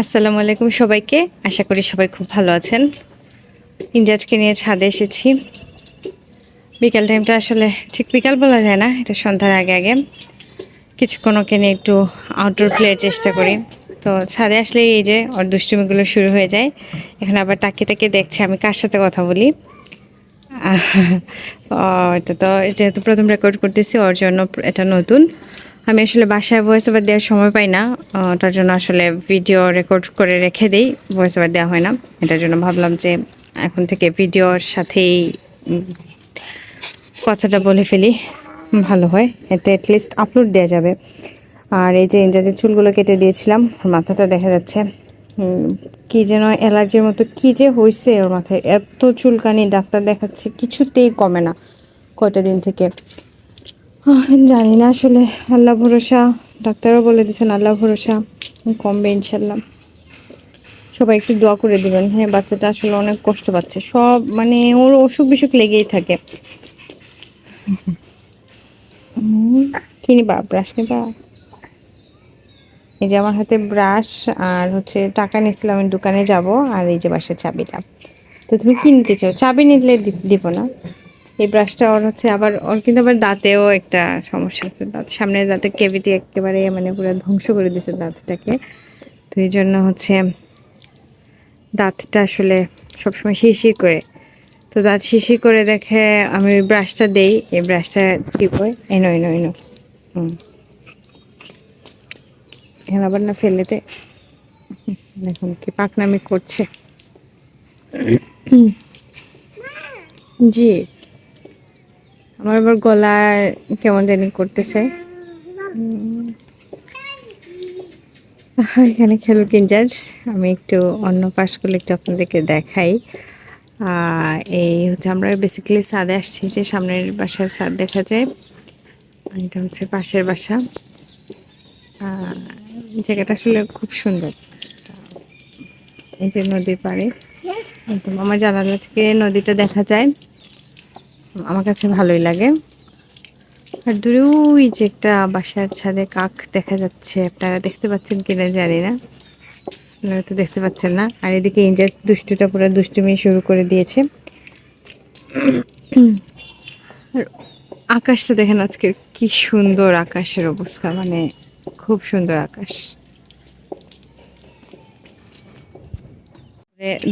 আসসালামু আলাইকুম সবাইকে। আশা করি সবাই খুব ভালো আছেন। ইন্ডিয়াজকে নিয়ে ছাদে এসেছি। বিকাল টাইমটা আসলে ঠিক বিকাল বলা যায় না, এটা সন্ধ্যার আগে আগে। কিছুক্ষণ ওকে নিয়ে একটু আউটডোর প্লের চেষ্টা করি। তো ছাদে আসলে এই যে ওর দুষ্টুমিগুলো শুরু হয়ে যায়। এখন আবার তাকিয়ে তাকিয়ে দেখছে, আমি কার সাথে কথা বলি? এটা তো যেহেতু প্রথম রেকর্ড করতেছি, ওর জন্য এটা নতুন। আমি আসলে বাসায় ভয়েস ওভার দেওয়ার সময় পাই না। ওটার জন্য আসলে ভিডিও রেকর্ড করে রেখে দিই ভয়েস ওভার দেওয়া হয় না। এটার জন্য ভাবলাম যে এখন থেকে ভিডিওর সাথেই কথাটা বলে ফেলি। ভালো হয়, এতে অ্যাটলিস্ট আপলোড দেওয়া যাবে। আর এই যে ইংরাজির চুলগুলো কেটে দিয়েছিলাম, ওর মাথাটা দেখা যাচ্ছে কি যেন অ্যালার্জির মতো কি যে হয়েছে ওর মাথায়। এত চুলকানি, ডাক্তার দেখাচ্ছে, কিছুতেই কমে না। কয়টা দিন থেকে। জানি না আসলে আল্লাহ ভরসা। ডাক্তারও বলে দিয়েছেন আল্লাহ ভরসা। কমবে ইনশাল্লাহ সবাই একটু দোয়া করে দিবেন। হ্যাঁ বাচ্চাটা আসলে অনেক কষ্ট পাচ্ছে। সব মানে ওর অসুখ বিসুখ লেগেই থাকে। উম, কি নিবা? ব্রাশ নিবা? এই যে আমার হাতে ব্রাশ আর হচ্ছে টাকা নিয়েছিলাম আমি দোকানে যাব। আর এই যে বাসার চাবিটা। তো তুমি কি নিতে চাও? চাবি নিলে দিব না? এই ব্রাশটা ওর হচ্ছে, আবার ওর কিন্তু আবার দাঁতেও একটা সমস্যা আছে, দাঁত সামনে দাঁতে কেভিটি একেবারে মানে পুরো ধ্বংস করে দিয়েছে দাঁতটাকে। তো এই জন্য হচ্ছে দাঁতটা আসলে সবসময় শিরশির করে। তো দাঁত শিরশির করে দেখে আমি ওই ব্রাশটা দেই, এই ব্রাশটা চিপ হয়। এনো এনো এনো হুম। আবার না ফেলেতে দেখুন কি পাকনামি করছে। জি। আমার আবার গলা কেমন জানি করতেছে। এখানে খেলো কিনজাজ আমি একটু অন্য পাশগুলো একটু আপনাদেরকে দেখাই। এই হচ্ছে আমরা বেসিক্যালি ছাদে আসছি, যে সামনের বাসার ছাদ দেখা যায়। এটা হচ্ছে পাশের বাসা। জায়গাটা আসলে খুব সুন্দর। এই যে নদীর পাড়ে। একদম আমার জানালা থেকে নদীটা দেখা যায়। আমার কাছে ভালোই লাগে। আর দূরে ওই যে একটা বাসার ছাদে কাক দেখা যাচ্ছে, আপনারা দেখতে পাচ্ছেন কিনা জানি না। আপনারা তো দেখতে পাচ্ছেন না। আর এদিকে ইঞ্জার দুষ্টুটা পুরো দুষ্টুমি শুরু করে দিয়েছে। আর আকাশটা দেখেন আজকে কি সুন্দর আকাশের অবস্থা মানে খুব সুন্দর আকাশ।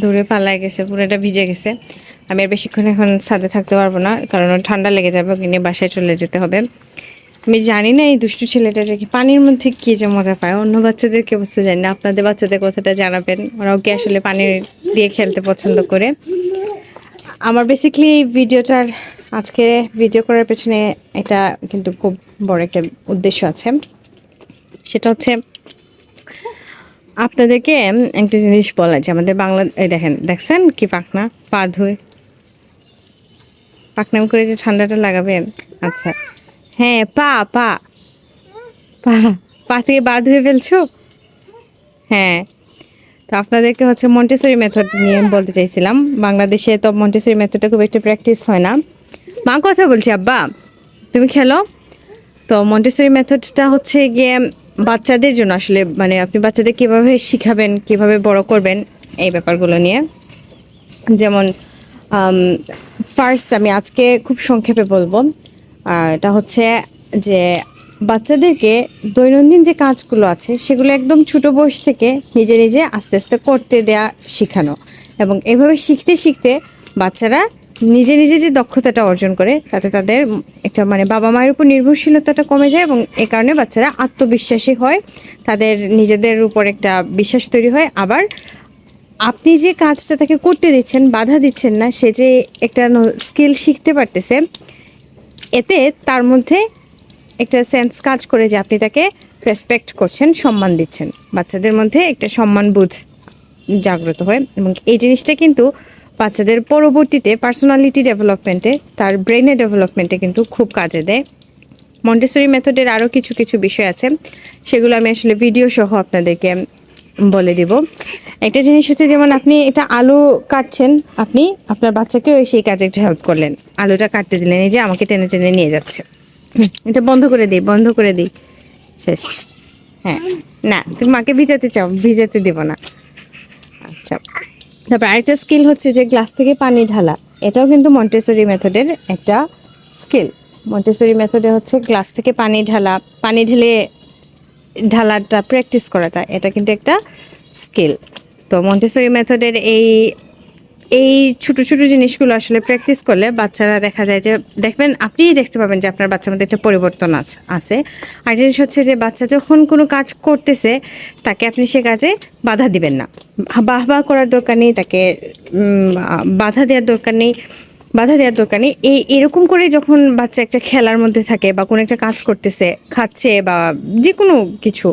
দূরে- পালায় গেছে, পুরোটা ভিজে গেছে। আমি আর বেশিক্ষণ এখন ছাদে থাকতে পারব না, কারণ ওর ঠান্ডা লেগে যাবে, ওকে নিয়ে বাসায় চলে যেতে হবে। আমি জানি না এই দুষ্টু ছেলেটা যে কি, পানির মধ্যে কী যে মজা পায়, অন্য বাচ্চাদের কি অবস্থা জানি না, আপনাদের বাচ্চাদের কথাটা জানাবেন, ওরাও কি আসলে পানি দিয়ে খেলতে পছন্দ করে। আমার বেসিক্যালি এই ভিডিওটার, আজকে ভিডিও করার পেছনে এটা কিন্তু খুব বড় একটা উদ্দেশ্য আছে। সেটা হচ্ছে, আপনাদেরকে একটা জিনিস বলা যে আমাদের বাংলা দেখেন, দেখছেন কি পাখনা? পা ধুয়ে পাখনাম করে যে ঠান্ডাটা লাগাবে? আচ্ছা। হ্যাঁ পা পা। পা পা থেকে বা ধুয়ে ফেলছো? হ্যাঁ। তো আপনাদেরকে হচ্ছে মন্টেসরি মেথড নিয়ে বলতে চাইছিলাম। বাংলাদেশে তো মন্টেসরি মেথডটা খুব একটা প্র্যাকটিস হয় না। মা, কথা বলছি, আব্বা। তুমি খেলো? তো মন্টেসরি মেথডটা হচ্ছে গিয়ে বাচ্চাদের জন্য আসলে মানে আপনি বাচ্চাদের কীভাবে শিখাবেন, কীভাবে বড় করবেন, এই ব্যাপারগুলো নিয়ে। যেমন ফার্স্ট আমি আজকে খুব সংক্ষেপে বলব। এটা হচ্ছে যে বাচ্চাদেরকে দৈনন্দিন যে কাজগুলো আছে, সেগুলো একদম ছোট বয়স থেকে নিজে নিজে আস্তে আস্তে করতে দেয়া শেখানো। এবং এভাবে শিখতে শিখতে বাচ্চারা নিজে নিজে যে দক্ষতাটা অর্জন করে, তাতে তাদের একটা মানে বাবা মায়ের উপর নির্ভরশীলতাটা কমে যায় এবং এ কারণে বাচ্চারা আত্মবিশ্বাসী হয়। তাদের নিজেদের উপর একটা বিশ্বাস তৈরি হয়। আবার আপনি যে কাজটা তাকে করতে দিচ্ছেন, বাধা দিচ্ছেন না, সে যে একটা স্কিল শিখতে পারতেছে, এতে তার মধ্যে একটা সেন্স কাজ করে যে আপনি তাকে রেসপেক্ট করছেন, সম্মান দিচ্ছেন। বাচ্চাদের মধ্যে একটা সম্মানবোধ জাগ্রত হয় এবং এই জিনিসটা কিন্তু বাচ্চাদের পরবর্তীতে পার্সোনালিটি ডেভেলপমেন্টে তার ব্রেনের ডেভেলপমেন্টে কিন্তু খুব কাজে দেয়। মন্টেসরি মেথডের আরও কিছু কিছু বিষয় আছে, সেগুলো আমি আসলে ভিডিও সহ আপনাদেরকে বলে দিব। একটা জিনিস হচ্ছে যেমন আপনি এটা আলু কাটছেন, আপনি আপনার বাচ্চাকেও সেই কাজে একটু হেল্প করলেন। আলুটা কাটতে দিলেন, এই যে আমাকে টেনে টেনে নিয়ে যাচ্ছে। এটা বন্ধ করে দিই, বন্ধ করে দিই। শেষ। হ্যাঁ না, তুমি মাকে ভিজাতে চাও, ভিজাতে দেব না। আচ্ছা তারপর আরেকটা স্কিল হচ্ছে যে গ্লাস থেকে পানি ঢালা। এটাও কিন্তু মন্টেসরি মেথডের একটা স্কিল মন্টেসরি মেথডে হচ্ছে গ্লাস থেকে পানি ঢালা। পানি ঢেলে ঢালাটা প্র্যাকটিস করাটা, এটা কিন্তু একটা স্কিল তো মন্টেসরি মেথডের এই এই ছোট ছোট জিনিসগুলো আসলে প্র্যাকটিস করলে বাচ্চারা দেখা যায় যে, দেখবেন আপনিই দেখতে পাবেন যে আপনার বাচ্চার মধ্যে একটা পরিবর্তন আছে। আর জিনিস হচ্ছে যে বাচ্চা যখন কোনো কাজ করতেছে, তাকে আপনি সে কাজে বাধা দিবেন না। বাহ বাহ করার দরকার নেই, তাকে বাধা দেওয়ার দরকার নেই। বাধা দেওয়ার দরকার নেই। এই এরকম করে যখন বাচ্চা একটা খেলার মধ্যে থাকে বা কোনো একটা কাজ করতেছে, খাচ্ছে বা যে কোনো কিছু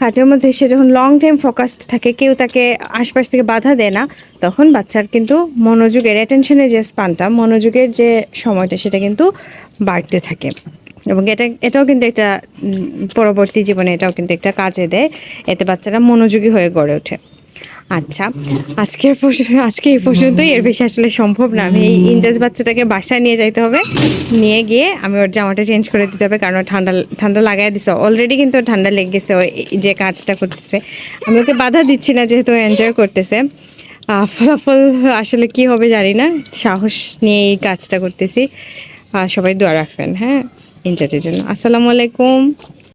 কাজের মধ্যে সে যখন লং টাইম ফোকাসড থাকে, কেউ তাকে আশপাশ থেকে বাধা দেয় না, তখন বাচ্চার কিন্তু মনোযোগের অ্যাটেনশনের যে স্পানটা মনোযোগের যে সময়টা, সেটা কিন্তু বাড়তে থাকে। এবং এটা, এটাও কিন্তু একটা পরবর্তী জীবনে এটাও কিন্তু একটা কাজে দেয়। এতে বাচ্চারা মনোযোগী হয়ে গড়ে ওঠে। আচ্ছা আজকের আজকে এই পর্যন্তই। এর বেশি আসলে সম্ভব না। আমি এই ইন্টাজ বাচ্চাটাকে বাসায় নিয়ে যাইতে হবে। নিয়ে গিয়ে আমি ওর জামাটা চেঞ্জ করে দিতে হবে, কারণ ঠান্ডা ঠান্ডা লাগাই দিছে। অলরেডি কিন্তু ঠান্ডা লেগে গেছে, ও এই যে কাজটা করতেছে। আমি ওকে বাধা দিচ্ছি না, যেহেতু এনজয় করতেছে। ফলাফল আসলে কি হবে জানি না। সাহস নিয়ে এই কাজটা করতেছি। সবাই দোয়া রাখবেন হ্যাঁ? ইনচার্জের জন্য। আসসালামু আলাইকুম।